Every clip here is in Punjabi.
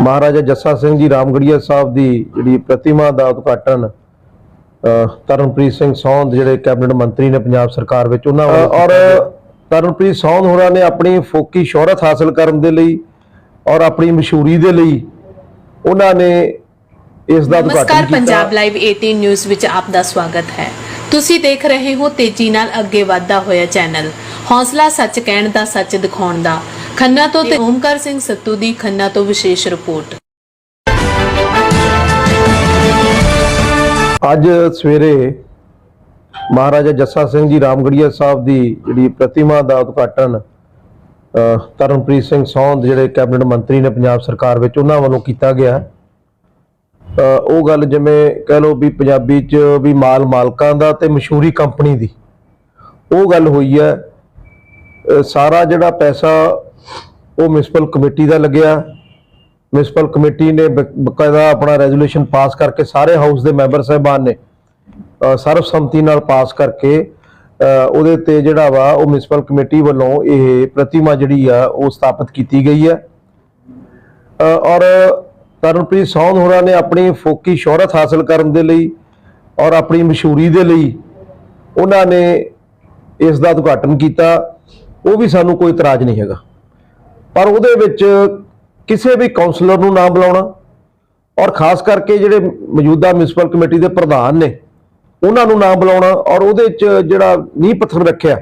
ਮਹਾਰਾਜਾ ਜੱਸਾ ਸਿੰਘ ਜੀ ਰਾਮਗੜੀਆ ਸਾਹਿਬ ਦੀ ਜਿਹੜੀ ਪ੍ਰਤਿਮਾ ਦਾ ਉਦਘਾਟਨ ਤਰਨਪ੍ਰੀਤ ਸਿੰਘ ਸੌਂਦ ਜਿਹੜੇ ਕੈਬਨਿਟ ਮੰਤਰੀ ਨੇ ਪੰਜਾਬ ਸਰਕਾਰ ਵਿੱਚ ਉਹਨਾਂ ਔਰ ਤਰਨਪ੍ਰੀਤ ਸੌਂਦ ਹੋਰਾਂ ਨੇ ਆਪਣੀ ਫੋਕੀ ਸ਼ੋਹਰਤ ਹਾਸਲ ਕਰਨ ਦੇ ਲਈ ਔਰ ਆਪਣੀ ਮਸ਼ਹੂਰੀ ਦੇ ਲਈ ਉਹਨਾਂ ਨੇ ਇਸ ਦਾ ਉਦਘਾਟਨ ਨਮਸਕਾਰ ਕੀਤਾ। ਪੰਜਾਬ ਲਾਈਵ 18 ਨਿਊਜ਼ ਵਿੱਚ ਆਪ ਦਾ ਸਵਾਗਤ ਹੈ। ਤੁਸੀਂ ਦੇਖ ਰਹੇ ਹੋ ਤੇਜ਼ੀ ਨਾਲ ਅੱਗੇ ਵਧਦਾ ਹੋਇਆ ਚੈਨਲ। ਹੌਸਲਾ ਸੱਚ ਕਹਿਣ ਦਾ ਸੱਚ ਦਿਖਾਉਣ ਦਾ। ਖੰਨਾ ਤੋਂ ਤੇ ਓਮਕਾਰ ਸਿੰਘ ਸੱਤੂ ਦੀ ਖੰਨਾ ਤੋਂ ਵਿਸ਼ੇਸ਼ ਰਿਪੋਰਟ। ਅੱਜ ਸਵੇਰੇ ਮਹਾਰਾਜਾ ਜੱਸਾ ਸਿੰਘ ਜੀ ਰਾਮਗੜੀਆ ਸਾਹਿਬ ਦੀ ਜਿਹੜੀ ਪ੍ਰਤਿਮਾ ਦਾ ਉਦਘਾਟਨ ਤਰਨਪ੍ਰੀਤ ਸਿੰਘ ਸੌਂਦ, ਜਿਹੜੇ ਕੈਬਨਿਟ ਮੰਤਰੀ ਨੇ ਪੰਜਾਬ ਸਰਕਾਰ ਵਿੱਚ, ਉਹਨਾਂ ਵੱਲੋਂ ਕੀਤਾ ਗਿਆ। ਉਹ ਗੱਲ ਜਿਵੇਂ ਕਹਿ ਲਓ ਵੀ ਪੰਜਾਬੀ 'ਚ ਵੀ ਮਾਲ ਮਾਲਕਾਂ ਦਾ ਤੇ ਮਸ਼ਹੂਰੀ ਕੰਪਨੀ ਦੀ, ਉਹ ਗੱਲ ਹੋਈ ਹੈ। ਸਾਰਾ ਜਿਹੜਾ ਪੈਸਾ ਉਹ ਮਿਊਨਿਸਪਲ ਕਮੇਟੀ ਦਾ ਲੱਗਿਆ। ਮਿਊਨਿਸਪਲ ਕਮੇਟੀ ਨੇ ਬਕਾਇਦਾ ਆਪਣਾ ਰੈਜ਼ੋਲੂਸ਼ਨ ਪਾਸ ਕਰਕੇ ਸਾਰੇ ਹਾਊਸ ਦੇ ਮੈਂਬਰ ਸਾਹਿਬਾਨ ਨੇ ਅ, ਸਰਬਸੰਮਤੀ ਨਾਲ ਪਾਸ ਕਰਕੇ ਉਹਦੇ ਤੇ ਜਿਹੜਾ ਵਾ ਉਹ ਮਿਊਨਿਸਪਲ ਕਮੇਟੀ ਵੱਲੋਂ ਇਹ ਪ੍ਰਤਿਮਾ ਜਿਹੜੀ ਆ ਉਹ ਸਥਾਪਿਤ ਕੀਤੀ ਗਈ ਹੈ। ਔਰ ਤਰਨਪ੍ਰੀਤ ਸੌਂਦ ਹੋਰਾਂ ਨੇ ਆਪਣੀ ਫੋਕੀ ਸ਼ੋਹਰਤ ਹਾਸਲ ਕਰਨ ਦੇ ਲਈ ਔਰ ਆਪਣੀ ਮਸ਼ਹੂਰੀ ਦੇ ਲਈ ਉਹਨਾਂ ਨੇ ਇਸ ਦਾ ਉਦਘਾਟਨ ਕੀਤਾ। ਉਹ ਵੀ ਸਾਨੂੰ ਕੋਈ ਇਤਰਾਜ਼ ਨਹੀਂ ਹੈਗਾ। ਪਰ ਉਹਦੇ ਵਿੱਚ ਕਿਸੇ ਵੀ ਕਾਉਂਸਲਰ ਨੂੰ ਨਾ ਬੁਲਾਉਣਾ ਔਰ ਖਾਸ ਕਰਕੇ ਜਿਹੜੇ ਮੌਜੂਦਾ ਮਿਊਨਿਸਪਲ ਕਮੇਟੀ ਦੇ ਪ੍ਰਧਾਨ ਨੇ, ਉਹਨਾਂ ਨੂੰ ਨਾ ਬੁਲਾਉਣਾ ਔਰ ਉਹਦੇ 'ਚ ਜਿਹੜਾ ਨੀਂਹ ਪੱਥਰ ਰੱਖਿਆ,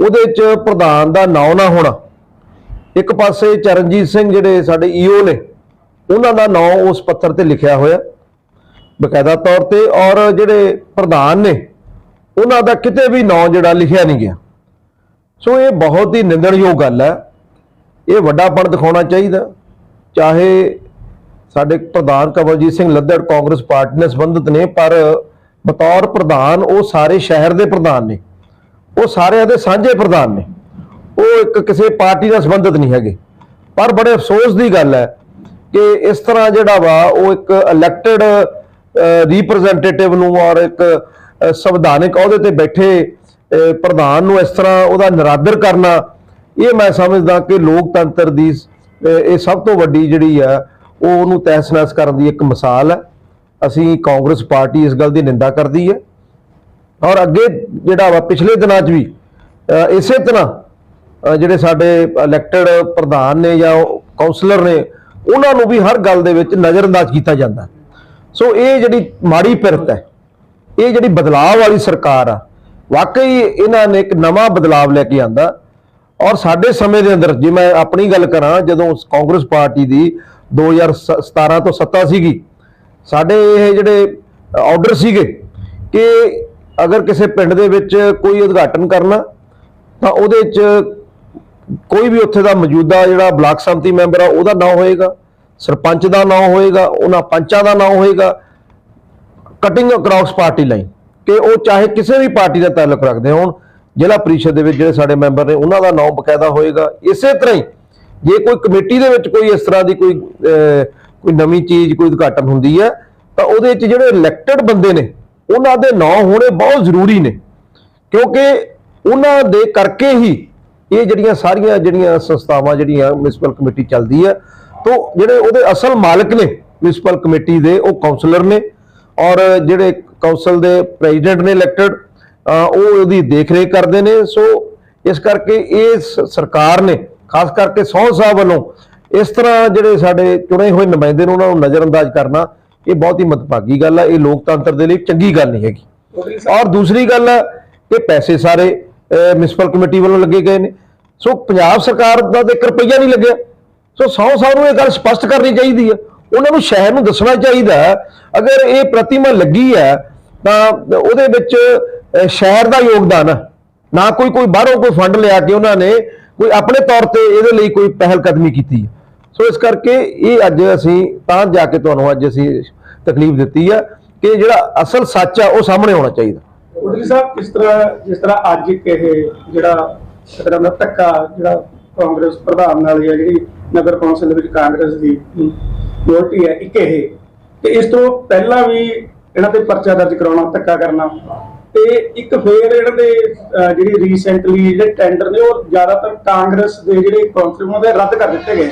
ਉਹਦੇ 'ਚ ਪ੍ਰਧਾਨ ਦਾ ਨਾਂ ਨਾ ਹੋਣਾ। ਇੱਕ ਪਾਸੇ ਚਰਨਜੀਤ ਸਿੰਘ ਜਿਹੜੇ ਸਾਡੇ ਈਓ ਨੇ, ਉਹਨਾਂ ਦਾ ਨਾਂ ਉਸ ਪੱਥਰ ਤੇ ਲਿਖਿਆ ਹੋਇਆ। ਬਕਾਇਦਾ ਤੌਰ ਤੇ ਔਰ ਜਿਹੜੇ ਪ੍ਰਧਾਨ ਨੇ, ਉਹਨਾਂ ਦਾ ਕਿਤੇ ਵੀ ਨਾਂ ਜਿਹੜਾ ਲਿਖਿਆ ਨਹੀਂ ਗਿਆ। ਸੋ ਇਹ ਬਹੁਤ ਹੀ ਨਿੰਦਣਯੋਗ ਗੱਲ ਹੈ। ਇਹ ਵੱਡਾਪਣ ਦਿਖਾਉਣਾ ਚਾਹੀਦਾ। ਚਾਹੇ ਸਾਡੇ ਪ੍ਰਧਾਨ ਕਮਲਜੀਤ ਸਿੰਘ ਲੱਦੜ ਕਾਂਗਰਸ ਪਾਰਟੀ ਨਾਲ ਸੰਬੰਧਿਤ ਨੇ, ਪਰ ਬਤੌਰ ਪ੍ਰਧਾਨ ਉਹ ਸਾਰੇ ਸ਼ਹਿਰ ਦੇ ਪ੍ਰਧਾਨ ਨੇ। ਉਹ ਸਾਰਿਆਂ ਦੇ ਸਾਂਝੇ ਪ੍ਰਧਾਨ ਨੇ। ਉਹ ਇੱਕ ਕਿਸੇ ਪਾਰਟੀ ਨਾਲ ਸੰਬੰਧਿਤ ਨਹੀਂ ਹੈਗੇ। ਪਰ ਬੜੇ ਅਫਸੋਸ ਦੀ ਗੱਲ ਹੈ ਕਿ ਇਸ ਤਰ੍ਹਾਂ ਜਿਹੜਾ ਵਾ, ਉਹ ਇੱਕ ਇਲੈਕਟਿਡ ਰਿਪਰੈਜ਼ੈਂਟੇਟਿਵ ਨੂੰ ਔਰ ਇੱਕ ਸੰਵਿਧਾਨਿਕ ਅਹੁਦੇ ਤੇ ਬੈਠੇ ਪ੍ਰਧਾਨ ਨੂੰ ਇਸ ਤਰ੍ਹਾਂ ਉਹਦਾ ਨਿਰਾਦਰ ਕਰਨਾ ਇਹ ਮੈਂ ਸਮਝਦਾ ਕਿ ਲੋਕਤੰਤਰ ਦੀ ਇਹ ਸਭ ਤੋਂ ਵੱਡੀ ਜਿਹੜੀ ਆ, ਉਹ ਉਹਨੂੰ ਤਹਿਸ-ਨਹਿਸ ਕਰਨ ਦੀ ਇੱਕ ਮਿਸਾਲ ਹੈ। ਅਸੀਂ ਕਾਂਗਰਸ ਪਾਰਟੀ ਇਸ ਗੱਲ ਦੀ ਨਿੰਦਾ ਕਰਦੀ ਹੈ। ਔਰ ਅੱਗੇ ਜਿਹੜਾ ਵਾ, ਪਿਛਲੇ ਦਿਨਾਂ 'ਚ ਵੀ ਇਸੇ ਤਰ੍ਹਾਂ ਜਿਹੜੇ ਸਾਡੇ ਇਲੈਕਟਿਡ ਪ੍ਰਧਾਨ ਨੇ ਜਾਂ ਕਾਉਂਸਲਰ ਨੇ, ਉਹਨਾਂ ਨੂੰ ਵੀ ਹਰ ਗੱਲ ਦੇ ਵਿੱਚ ਨਜ਼ਰਅੰਦਾਜ਼ ਕੀਤਾ ਜਾਂਦਾ। ਸੋ ਇਹ ਜਿਹੜੀ ਮਾੜੀ ਪਿਰਤ ਹੈ, ਇਹ ਜਿਹੜੀ ਬਦਲਾਅ ਵਾਲੀ ਸਰਕਾਰ ਆ, ਵਾਕਈ ਇਹਨਾਂ ਨੇ ਇੱਕ ਨਵਾਂ ਬਦਲਾਅ ਲੈ ਕੇ ਆਂਦਾ। ਔਰ ਸਾਡੇ ਸਮੇਂ ਦੇ ਅੰਦਰ, ਜੇ ਮੈਂ ਆਪਣੀ ਗੱਲ ਕਰਾਂ, ਜਦੋਂ ਕਾਂਗਰਸ ਪਾਰਟੀ ਦੀ 2017 ਤੋਂ ਸੱਤਾ ਸੀਗੀ, ਸਾਡੇ ਇਹ ਜਿਹੜੇ ਆਰਡਰ ਸੀਗੇ ਕਿ ਅਗਰ ਕਿਸੇ ਪਿੰਡ ਦੇ ਵਿੱਚ ਕੋਈ ਉਦਘਾਟਨ ਕਰਨਾ, ਤਾਂ ਉਹਦੇ 'ਚ ਕੋਈ ਵੀ ਉੱਥੇ ਦਾ ਮੌਜੂਦਾ ਜਿਹੜਾ ਬਲਾਕ ਸੰਮਤੀ ਮੈਂਬਰ ਆ, ਉਹਦਾ ਨਾਂ ਹੋਏਗਾ, ਸਰਪੰਚ ਦਾ ਨਾਂ ਹੋਏਗਾ, ਉਹਨਾਂ ਪੰਚਾਂ ਦਾ ਨਾਂ ਹੋਏਗਾ ਕਟਿੰਗ ਅਕ੍ਰੋਸ ਪਾਰਟੀ ਲਾਈਨ ਕਿ ਉਹ ਚਾਹੇ ਕਿਸੇ ਵੀ ਪਾਰਟੀ ਦਾ ਤਾਲੁਕ ਰੱਖਦੇ ਹੋਣ ਜ਼ਿਲ੍ਹਾ ਪ੍ਰੀਸ਼ਦ ਦੇ ਵਿੱਚ ਜਿਹੜੇ ਸਾਡੇ ਮੈਂਬਰ ਨੇ, ਉਹਨਾਂ ਦਾ ਨਾਮ ਬਕਾਇਦਾ ਹੋਏਗਾ। ਇਸੇ ਤਰ੍ਹਾਂ ਹੀ ਜੇ ਕੋਈ ਕਮੇਟੀ ਦੇ ਵਿੱਚ ਕੋਈ ਇਸ ਤਰ੍ਹਾਂ ਦੀ ਕੋਈ ਕੋਈ ਨਵੀਂ ਚੀਜ਼, ਕੋਈ ਉਦਘਾਟਨ ਹੁੰਦੀ ਹੈ, ਤਾਂ ਉਹਦੇ ਵਿੱਚ ਜਿਹੜੇ ਇਲੈਕਟਿਡ ਬੰਦੇ ਨੇ, ਉਹਨਾਂ ਦੇ ਨਾਂ ਹੋਣੇ ਬਹੁਤ ਜ਼ਰੂਰੀ ਨੇ। ਕਿਉਂਕਿ ਉਹਨਾਂ ਦੇ ਕਰਕੇ ਹੀ ਇਹ ਜਿਹੜੀਆਂ ਸਾਰੀਆਂ ਜਿਹੜੀਆਂ ਸੰਸਥਾਵਾਂ, ਜਿਹੜੀਆਂ ਮਿਊਨਿਸਪਲ ਕਮੇਟੀ ਚੱਲਦੀ ਹੈ, ਤੋਂ ਜਿਹੜੇ ਉਹਦੇ ਅਸਲ ਮਾਲਕ ਨੇ ਮਿਊਨਿਸਪਲ ਕਮੇਟੀ ਦੇ, ਉਹ ਕਾਉਂਸਲਰ ਨੇ ਔਰ ਜਿਹੜੇ ਕਾਉਂਸਲ ਦੇ ਪ੍ਰੈਜ਼ੀਡੈਂਟ ਨੇ ਇਲੈਕਟਡ ਉਹ ਉਹਦੀ ਦੇਖਰੇਖ ਕਰਦੇ ਨੇ। ਸੋ ਇਸ ਕਰਕੇ ਇਹ ਸਰਕਾਰ ਨੇ, ਖਾਸ ਕਰਕੇ ਸੌ ਸਾਹਿਬ ਵੱਲੋਂ ਇਸ ਤਰ੍ਹਾਂ ਜਿਹੜੇ ਸਾਡੇ ਚੁਣੇ ਹੋਏ ਨੁਮਾਇੰਦੇ ਨੇ, ਉਹਨਾਂ ਨੂੰ ਨਜ਼ਰਅੰਦਾਜ਼ ਕਰਨਾ, ਇਹ ਬਹੁਤ ਹੀ ਮਤਭਾਗੀ ਗੱਲ ਹੈ ਇਹ ਲੋਕਤੰਤਰ ਦੇ ਲਈ ਚੰਗੀ ਗੱਲ ਨਹੀਂ ਹੈਗੀ। ਔਰ ਦੂਸਰੀ ਗੱਲ ਹੈ ਕਿ ਪੈਸੇ ਸਾਰੇ ਮਿਊਨਿਸਪਲ ਕਮੇਟੀ ਵੱਲੋਂ ਲੱਗੇ ਗਏ ਨੇ। ਸੋ ਪੰਜਾਬ ਸਰਕਾਰ ਦਾ ਤਾਂ 1 ਰੁਪਈਆ ਨਹੀਂ ਲੱਗਿਆ। ਸੋ ਸੌ ਸਾਹਿਬ ਨੂੰ ਇਹ ਗੱਲ ਸਪਸ਼ਟ ਕਰਨੀ ਚਾਹੀਦੀ ਹੈ ਉਹਨਾਂ ਨੂੰ ਸ਼ਹਿਰ ਨੂੰ ਦੱਸਣਾ ਚਾਹੀਦਾ ਅਗਰ ਇਹ ਪ੍ਰਤਿਮਾ ਲੱਗੀ ਹੈ ਤਾਂ ਉਹਦੇ ਵਿੱਚ ਸ਼ਹਿਰ ਦਾ ਯੋਗਦਾਨ ਹੈ ਨਾ ਕੋਈ ਕੋਈ ਬਾਹਰੋਂ ਕੋਈ ਫੰਡ ਲਿਆ ਕੇ ਉਹਨਾਂ ਨੇ ਕੋਈ ਆਪਣੇ ਤੌਰ ਤੇ ਇਹਦੇ ਲਈ ਕੋਈ ਪਹਿਲ ਕਦਮੀ ਕੀਤੀ। ਸੋ ਇਸ ਕਰਕੇ ਇਹ ਅੱਜ ਅਸੀਂ ਤਾਂ ਜਾ ਕੇ ਤੁਹਾਨੂੰ ਅੱਜ ਅਸੀਂ ਤਕਲੀਫ ਦਿੱਤੀ ਹੈ ਕਿ ਜਿਹੜਾ ਅਸਲ ਸੱਚ ਆ, ਉਹ ਸਾਹਮਣੇ ਆਉਣਾ ਚਾਹੀਦਾ। ਉਡਲੀ ਸਾਹਿਬ, ਕਿਸ ਤਰ੍ਹਾਂ, ਜਿਸ ਤਰ੍ਹਾਂ ਅੱਜ ਇੱਕ ਇਹ ਜਿਹੜਾ ਇੱਕ ਦਾ ਧੱਕਾ ਜਿਹੜਾ ਕਾਂਗਰਸ ਪ੍ਰਧਾਨ ਨਾਲ ਹੈ ਜਿਹੜੀ ਨਗਰ ਕੌਂਸਲ ਦੇ ਵਿੱਚ ਕਾਂਗਰਸ ਦੀ ਮੋਰਟੀ ਹੈ, ਇੱਕ ਇਹ ਤੇ ਇਸ ਤੋਂ ਪਹਿਲਾਂ ਵੀ ਇਹਨਾਂ ਤੇ ਪਰਚਾ ਦਰਜ ਕਰਾਉਣਾ, ਧੱਕਾ ਕਰਨਾ ਤੇ ਇੱਕ ਫੇਰ ਇਹਨਾਂ ਦੇ ਜਿਹੜੀ ਰੀਸੈਂਟਲੀ ਜਿਹੜੇ ਟੈਂਡਰ ਨੇ, ਉਹ ਜ਼ਿਆਦਾਤਰ ਕਾਂਗਰਸ ਦੇ ਜਿਹੜੇ ਕੌਂਸਲ ਉਹਨਾਂ ਦੇ ਰੱਦ ਕਰ ਦਿੱਤੇ ਗਏ।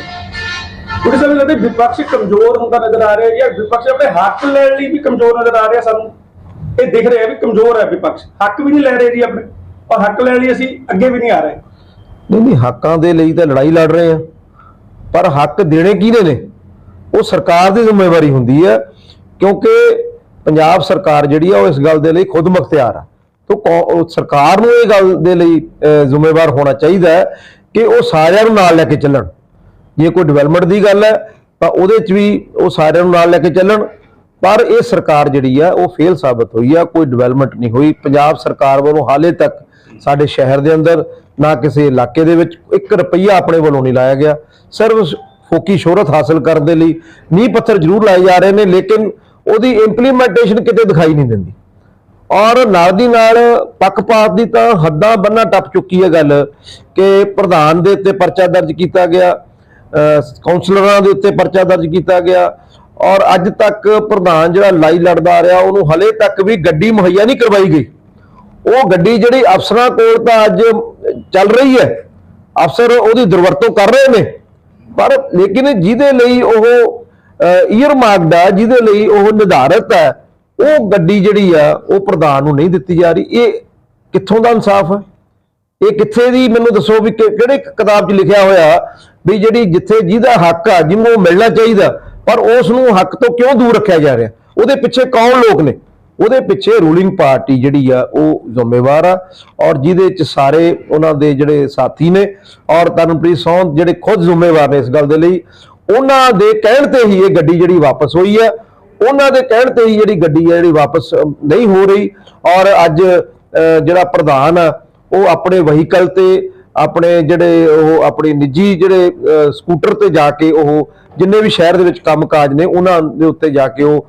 ਉਹਦੇ ਸਮੇਂ ਲੱਗਦਾ ਵਿਪਕਸ਼ ਕਮਜ਼ੋਰ ਹੁੰਦਾ ਨਜ਼ਰ ਆ ਰਿਹਾ ਜਾਂ ਵਿਪਕਸ਼ ਆਪਣੇ ਹੱਕ ਲੈਣ ਲਈ ਵੀ ਕਮਜ਼ੋਰ ਨਜ਼ਰ ਆ ਰਿਹਾ ਸਾਨੂੰ। ਇਹ ਦਿਖ ਰਿਹਾ ਵੀ ਕਮਜ਼ੋਰ ਹੈ ਵਿਪਕਸ਼। ਹੱਕ ਵੀ ਨਹੀਂ ਲੈ ਰਹੇ ਜੀ ਆਪਣੇ, ਔਰ ਹੱਕ ਲੈਣ ਲਈ ਅਸੀਂ ਅੱਗੇ ਵੀ ਨਹੀਂ ਆ ਰਹੇ। ਨਹੀਂ ਨਹੀਂ, ਹੱਕਾਂ ਦੇ ਲਈ ਤਾਂ ਲੜਾਈ ਲੜ ਰਹੇ ਆ। ਪਰ ਹੱਕ ਦੇਣੇ ਕਿਹਦੇ ਨੇ? ਉਹ ਸਰਕਾਰ ਦੀ ਜ਼ਿੰਮੇਵਾਰੀ ਹੁੰਦੀ ਹੈ, ਕਿਉਂਕਿ ਪੰਜਾਬ ਸਰਕਾਰ ਜਿਹੜੀ ਆ ਉਹ ਇਸ ਗੱਲ ਦੇ ਲਈ ਖੁਦ ਮੁਖਤਿਆਰ ਆ। ਤੋਂ ਕੌ- ਸਰਕਾਰ ਨੂੰ ਇਹ ਗੱਲ ਦੇ ਲਈ ਜ਼ਿੰਮੇਵਾਰ ਹੋਣਾ ਚਾਹੀਦਾ ਹੈ ਕਿ ਉਹ ਸਾਰਿਆਂ ਨੂੰ ਨਾਲ ਲੈ ਕੇ ਚੱਲਣ। ਜੇ ਕੋਈ ਡਿਵੈਲਪਮੈਂਟ ਦੀ ਗੱਲ ਹੈ, ਤਾਂ ਉਹਦੇ 'ਚ ਵੀ ਉਹ ਸਾਰਿਆਂ ਨੂੰ ਨਾਲ ਲੈ ਕੇ ਚੱਲਣ। ਪਰ ਇਹ ਸਰਕਾਰ ਜਿਹੜੀ ਆ, ਉਹ ਫੇਲ ਸਾਬਤ ਹੋਈ ਆ, ਕੋਈ ਡਿਵੈਲਪਮੈਂਟ ਨਹੀਂ ਹੋਈ। ਪੰਜਾਬ ਸਰਕਾਰ ਵੱਲੋਂ ਹਾਲੇ ਤੱਕ ਸਾਡੇ ਸ਼ਹਿਰ ਦੇ ਅੰਦਰ, ਨਾ ਕਿਸੇ ਇਲਾਕੇ ਦੇ ਵਿੱਚ 1 ਰੁਪਈਆ ਆਪਣੇ ਵੱਲੋਂ ਨਹੀਂ ਲਾਇਆ ਗਿਆ। ਸਿਰਫ ਫੋਕੀ ਸ਼ੋਹਰਤ ਹਾਸਲ ਕਰਨ ਦੇ ਲਈ ਨੀਂਹ ਪੱਥਰ ਜ਼ਰੂਰ ਲਾਏ ਜਾ ਰਹੇ ਨੇ, ਲੇਕਿਨ ਉਹਦੀ ਇੰਪਲੀਮੈਂਟੇਸ਼ਨ ਕਿਤੇ ਦਿਖਾਈ ਨਹੀਂ ਦਿੰਦੀ। ਔਰ ਨਾਲ ਦੀ ਨਾਲ ਪੱਖਪਾਤ ਦੀ ਤਾਂ ਹੱਦਾਂ ਬੰਨਾ ਟੱਪ ਚੁੱਕੀ ਹੈ ਗੱਲ ਕਿ ਪ੍ਰਧਾਨ ਦੇ ਉੱਤੇ ਪਰਚਾ ਦਰਜ ਕੀਤਾ ਗਿਆ, ਅਹ ਕਾਉਂਸਲਰਾਂ ਦੇ ਉੱਤੇ ਪਰਚਾ ਦਰਜ ਕੀਤਾ ਗਿਆ, ਔਰ ਅੱਜ ਤੱਕ ਪ੍ਰਧਾਨ ਜਿਹੜਾ ਲਾਈ ਲੜਦਾ ਆ ਰਿਹਾ, ਉਹਨੂੰ ਹਲੇ ਤੱਕ ਵੀ ਗੱਡੀ ਮੁਹੱਈਆ ਨਹੀਂ ਕਰਵਾਈ ਗਈ। ਉਹ ਗੱਡੀ ਜਿਹੜੀ ਅਫਸਰਾਂ ਕੋਲ ਤਾਂ ਅੱਜ ਚੱਲ ਰਹੀ ਹੈ। ਅਫਸਰ ਉਹਦੀ ਦੁਰਵਰਤੋਂ ਕਰ ਰਹੇ ਨੇ, ਪਰ ਲੇਕਿਨ ਜਿਹਦੇ ਲਈ ਉਹ ਈਅਰ ਮਾਰਕਡ ਆ ਜਿਹਦੇ ਲਈ ਉਹ ਨਿਰਧਾਰਤ ਹੈ, ਉਹ ਗੱਡੀ ਜਿਹੜੀ ਆ, ਉਹ ਪ੍ਰਧਾਨ ਨੂੰ ਨਹੀਂ ਦਿੱਤੀ ਜਾ ਰਹੀ। ਇਹ ਕਿੱਥੋਂ ਦਾ ਇਨਸਾਫ ਹੈ? ਇਹ ਕਿੱਥੇ ਦੀ, ਮੈਨੂੰ ਦੱਸੋ ਵੀ ਕਿਹੜੇ ਕਿਤਾਬ 'ਚ ਲਿਖਿਆ ਹੋਇਆ ਵੀ ਜਿਹੜੀ ਜਿੱਥੇ ਜਿਹਦਾ ਹੱਕ ਆ, ਜਿਹਨੂੰ ਮਿਲਣਾ ਚਾਹੀਦਾ, ਪਰ ਉਸ ਨੂੰ ਹੱਕ ਤੋਂ ਕਿਉਂ ਦੂਰ ਰੱਖਿਆ ਜਾ ਰਿਹਾ? ਉਹਦੇ ਪਿੱਛੇ ਕੌਣ ਲੋਕ ਨੇ? ਉਹਦੇ ਪਿੱਛੇ ਰੂਲਿੰਗ ਪਾਰਟੀ ਜਿਹੜੀ ਆ, ਉਹ ਜ਼ਿੰਮੇਵਾਰ ਆ, ਔਰ ਜਿਹਦੇ ਚ ਸਾਰੇ ਉਹਨਾਂ ਦੇ ਜਿਹੜੇ ਸਾਥੀ ਨੇ, ਔਰ ਤਰਨਪ੍ਰੀਤ ਸੌਂਦ ਜਿਹੜੇ ਖੁਦ ਜ਼ਿੰਮੇਵਾਰ ਨੇ ਇਸ ਗੱਲ ਦੇ ਲਈ ਉਹਨਾਂ ਦੇ ਕਹਿਣ ਤੇ ਹੀ ਇਹ ਗੱਡੀ ਜਿਹੜੀ ਵਾਪਸ ਹੋਈ ਹੈ। ਉਹਨਾਂ ਦੇ ਕਹਿਣ ਤੇ ਹੀ ਜਿਹੜੀ ਗੱਡੀ ਹੈ ਜਿਹੜੀ ਵਾਪਸ ਨਹੀਂ ਹੋ ਰਹੀ। ਔਰ ਅੱਜ ਜਿਹੜਾ ਪ੍ਰਧਾਨ ਆ, ਉਹ ਆਪਣੇ ਵਹੀਕਲ ਤੇ, ਆਪਣੇ ਜਿਹੜੇ ਉਹ ਆਪਣੀ ਨਿੱਜੀ ਜਿਹੜੇ ਸਕੂਟਰ ਤੇ ਜਾ ਕੇ ਉਹ ਜਿੰਨੇ ਵੀ ਸ਼ਹਿਰ ਦੇ ਵਿੱਚ ਕੰਮਕਾਜ ਨੇ, ਉਹਨਾਂ ਦੇ ਉੱਤੇ ਜਾ ਕੇ ਉਹ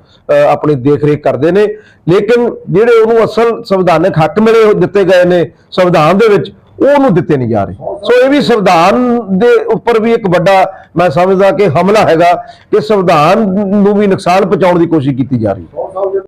ਆਪਣੀ ਦੇਖ-ਰੇਖ ਕਰਦੇ ਨੇ। ਲੇਕਿਨ ਜਿਹੜੇ ਉਹਨੂੰ ਅਸਲ ਸੰਵਿਧਾਨਕ ਹੱਕ ਮਿਲੇ ਹੋਏ ਦਿੱਤੇ ਗਏ ਨੇ ਸੰਵਿਧਾਨ ਦੇ ਵਿੱਚ ਉਹਨੂੰ ਦਿੱਤੇ ਨਹੀਂ ਜਾ ਰਹੇ। ਸੋ ਇਹ ਵੀ ਸੰਵਿਧਾਨ ਦੇ ਉੱਪਰ ਵੀ ਇੱਕ ਵੱਡਾ ਮੈਂ ਸਮਝਦਾ ਕਿ ਹਮਲਾ ਹੈਗਾ ਕਿ ਸੰਵਿਧਾਨ ਨੂੰ ਵੀ ਨੁਕਸਾਨ ਪਹੁੰਚਾਉਣ ਦੀ ਕੋਸ਼ਿਸ਼ ਕੀਤੀ ਜਾ ਰਹੀ ਹੈ।